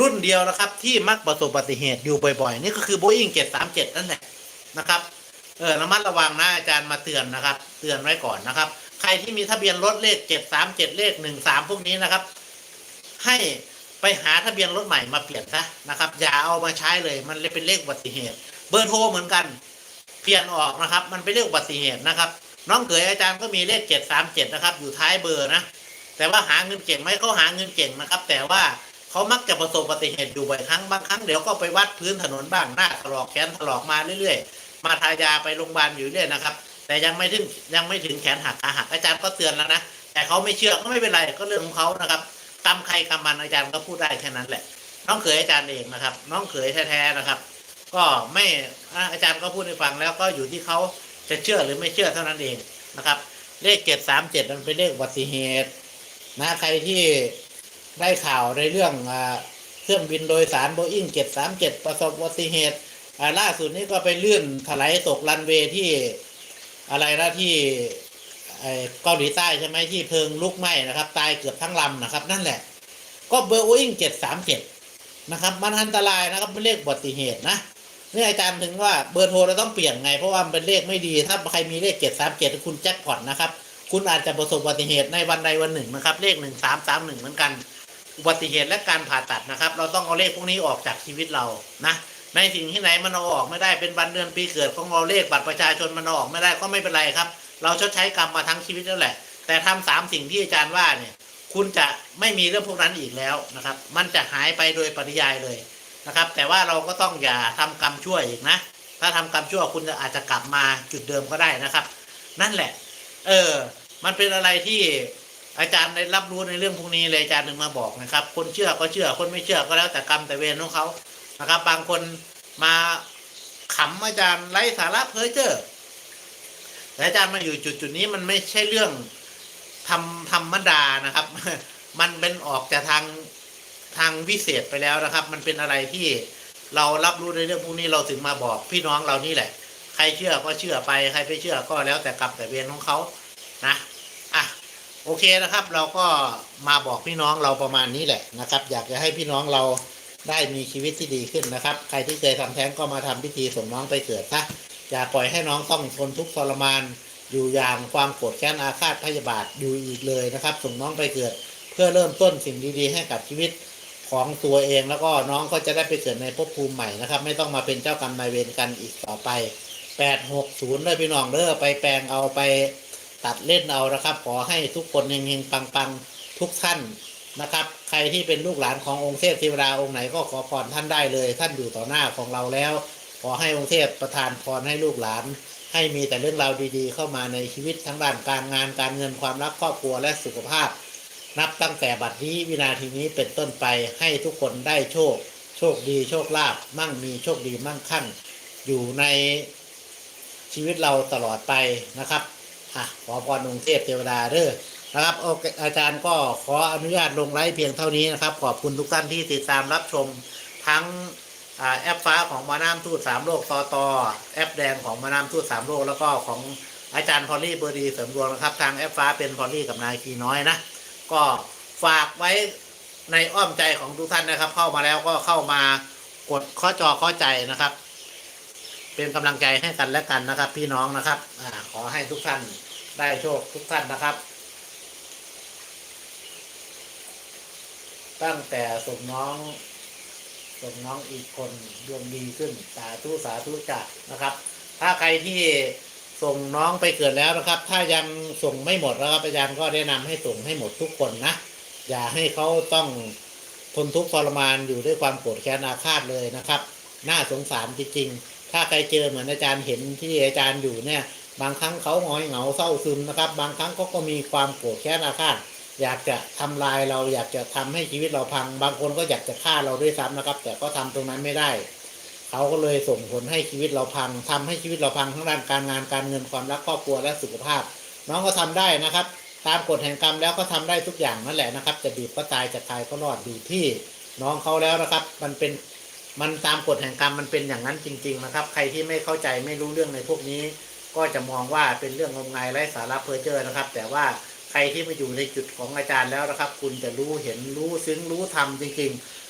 รุ่นเดียวนะครับ ที่มักประสบอุบัติเหตุอยู่บ่อยๆ นี่ก็คือโบอิง737 นั่นแหละนะครับเออระมัดระวังนะอาจารย์มาเตือนนะครับ เตือนไว้ก่อนนะครับ ใครที่มีทะเบียนรถเลข 737 เลข 13 พวกนี้นะครับ ให้ไปหาทะเบียนรถใหม่มาเปลี่ยนซะนะครับ อย่าเอามาใช้เลยมันเลยเป็นเลขอุบัติเหตุ เบอร์โทรเหมือนกัน เปลี่ยนออกนะครับ มันเป็นเลขอุบัติเหตุนะครับ น้องเขยอาจารย์ก็มีเลข 737 นะครับ อยู่ท้ายเบอร์นะแต่ว่าหาเงินเก่งไหมเขาหาเงินเก่งนะครับ แต่ว่า เขามักจะประสบอุบัติเหตุอยู่บ่อยครั้งบางครั้งเดี๋ยวก็ไปวัดพื้นถนนบ้างหน้าถลอกแขนถลอกมาเรื่อยๆ มาทายาไปโรงพยาบาลอยู่เรื่อยนะครับ แต่ยังไม่ถึงยังไม่ถึงแขนหักขาหักอาจารย์ก็เตือนแล้วนะแต่เขาไม่เชื่อก็ไม่เป็นไรก็เรื่องของเขานะครับกรรมใครกรรมมันอาจารย์ก็พูดได้แค่นั้นแหละ น้องเขยอาจารย์เองนะครับ น้องเขยแท้ๆนะครับ ก็ไม่อะอาจารย์ก็พูดให้ฟังแล้วก็อยู่ที่เขาจะเชื่อหรือไม่เชื่อเท่านั้นเองนะครับ เลขเจ็ดสามเจ็ดมันเป็นเลขอุบัติเหตุนะใครที่ ได้ข่าวในเรื่องเครื่องบินโดยสารโบอิ้งเจ็ดสามเจ็ดประสบอุบัติเหตุล่าสุดนี้ก็ไปลื่นถลายตกรันเวย์ที่อะไรนะที่เกาหลีใต้ใช่ไหมที่เพลิงลุกไหม้นะครับ ตายเกือบทั้งลำนะครับ นั่นแหละ ก็เบอร์โบอิ้งเจ็ดสามเจ็ดนะครับ มันอันตรายนะครับเป็นเลขอุบัติเหตุนะนี่อาจารย์ถึงว่าเบอร์โทรเราต้องเปลี่ยนไงเพราะว่าเป็นเลขไม่ดี ถ้าใครมีเลขเจ็ดสามเจ็ดคุณแจ็คพอตนะครับ คุณอาจจะประสบอุบัติเหตุในวันใดวันหนึ่งนะครับ เลขหนึ่งสามสามหนึ่งเหมือนกัน อุบัติเหตุและการผ่าตัดนะครับ เราต้องเอาเลขพวกนี้ออกจากชีวิตเรานะในสิ่งที่ไหนมันเอาออกไม่ได้เป็นวันเดือนปีเกิดของเราเลขบัตรประชาชนมันเอาออกไม่ได้ก็ไม่เป็นไรครับ เราชดใช้กรรมมาทั้งชีวิตแล้วแหละ แต่ทำสามสิ่งที่อาจารย์ว่าเนี่ย คุณจะไม่มีเรื่องพวกนั้นอีกแล้วนะครับ มันจะหายไปโดยปริยายเลยนะครับ แต่ว่าเราก็ต้องอย่าทำกรรมชั่วอีกนะ ถ้าทำกรรมชั่วคุณจะอาจจะกลับมาจุดเดิมก็ได้นะครับ นั่นแหละ เออ มันเป็นอะไรที่ อาจารย์ได้รับรู้ในเรื่องพวกนี้เลยอาจารย์หนึ่งมาบอกนะครับ คนเชื่อก็เชื่อคนไม่เชื่อก็แล้วแต่กรรมแต่เวรของเขานะครับ บางคนมาขำอาจารย์ไร้สาระเพ้อเจ้อแต่อาจารย์มาอยู่จุดจุดๆนี้มันไม่ใช่เรื่องทำธรรมดานะครับ มันเป็นออกจากทางทางวิเศษไปแล้วนะครับ มันเป็นอะไรที่เรารับรู้ในเรื่องพวกนี้เราถึงมาบอกพี่น้องเรานี่แหละ ใครเชื่อก็เชื่อไป ใครไม่เชื่อก็แล้วแต่กรรมแต่เวรของเขานะ โอเคนะครับ เราก็มาบอกพี่น้องเราประมาณนี้แหละนะครับ อยากจะให้พี่น้องเราได้มีชีวิตที่ดีขึ้นนะครับ ใครที่เคยทำแท้งก็มาทำพิธีส่งน้องไปเกิดซะอย่าปล่อยให้น้องต้องทนทุกข์ทรมาน อยู่อย่างความโกรธแค้นอาฆาตพยาบาทอยู่อีกเลยนะครับ ส่งน้องไปเกิด เพื่อเริ่มต้นสิ่งดีๆ ให้กับชีวิตของตัวเองแล้วก็น้องก็จะได้ไปเกิดในภพภูมิใหม่นะครับ ไม่ต้องมาเป็นเจ้ากรรมนายเวรกันอีกต่อไป 860เลยพี่น้องเด้อไปแปลงเอาไป ตัดเล่นเอานะครับ ขอให้ทุกคนเฮงๆปังๆทุกท่านนะครับ ใครที่เป็นลูกหลานขององค์เทพเทวดาองค์ไหนก็ขอพรท่านได้เลย ท่านอยู่ต่อหน้าของเราแล้ว ขอให้องค์เทพประทานพรให้ลูกหลาน ให้มีแต่เรื่องราวดีๆ เข้ามาในชีวิตทั้งด้านการงานการเงินความรักครอบครัวและสุขภาพ นับตั้งแต่บัดนี้วินาทีนี้เป็นต้นไปให้ทุกคนได้โชค โชคดีโชคลาภมั่งมีโชคดีมั่งคั่ง อยู่ในชีวิตเราตลอดไปนะครับ อะขอพรองค์เทพเทวดาเด้อนะครับโอเคอาจารย์ก็ขออนุญาตลงไลฟ์เพียงเท่านี้นะครับ ขอบคุณทุกท่านที่ติดตามรับชมทั้งแอปฟ้าของมาน้ำทูตสามโลกตอตอแอปแดงของมาน้ำทูตสามโลกแล้วก็ของอาจารย์พอลลี่เบอร์ดีเสริมดวงนะครับ ทางแอปฟ้าเป็นพอลลี่กับนายคีน้อยนะ ก็ฝากไว้ในอ้อมใจของทุกท่านนะครับ เข้ามาแล้วก็เข้ามากดข้อจอข้อใจนะครับ เป็นกำลังใจให้กันและกันนะครับ พี่น้องนะครับอขอให้ทุกท่าน ได้โชคทุกท่านนะครับ ตั้งแต่ส่งน้องส่งน้องอีกคนดวงดีขึ้น สาธุสาธุจัดนะครับ ถ้าใครที่ส่งน้องไปเกิดแล้วนะครับ ถ้ายังส่งไม่หมดนะครับอาจารย์ก็แนะนำให้ส่งให้หมดทุกคนนะ อย่าให้เขาต้องทนทุกข์ทรมานอยู่ด้วยความโกรธแค้นอาฆาตเลยนะครับ น่าสงสารจริงๆ ถ้าใครเจอเหมือนอาจารย์เห็นที่อาจารย์อยู่เนี่ย บางครั้งเขาหงอยเหงาเศร้าซึมนะครับ บางครั้งเขาก็มีความโกรธแค้นอาฆาตอยากจะทำลายเราอยากจะทำให้ชีวิตเราพัง บางคนก็อยากจะฆ่าเราด้วยซ้ำนะครับ แต่ก็ทำตรงนั้นไม่ได้ เขาก็เลยส่งผลให้ชีวิตเราพังทำให้ชีวิตเราพังทั้งด้านการงานการเงินความรักครอบครัวและสุขภาพ น้องก็ทำได้นะครับ ตามกฎแห่งกรรมแล้วก็ทำได้ทุกอย่างนั่นแหละนะครับ จะบีบก็ตายจะตายก็รอดดีที่ น้องเขาแล้วนะครับ มันเป็นมันตามกฎแห่งกรรมมันเป็นอย่างนั้นจริง ๆ นะครับ ใครที่ไม่เข้าใจไม่รู้เรื่องในพวกนี้ ก็จะมองว่าเป็นเรื่องงมงายไร้สาระเพ้อเจ้อนะครับ แต่ว่าใครที่มาอยู่ในจุดของอาจารย์แล้วนะครับ คุณจะรู้เห็นรู้ซึ้งรู้ทำจริงๆ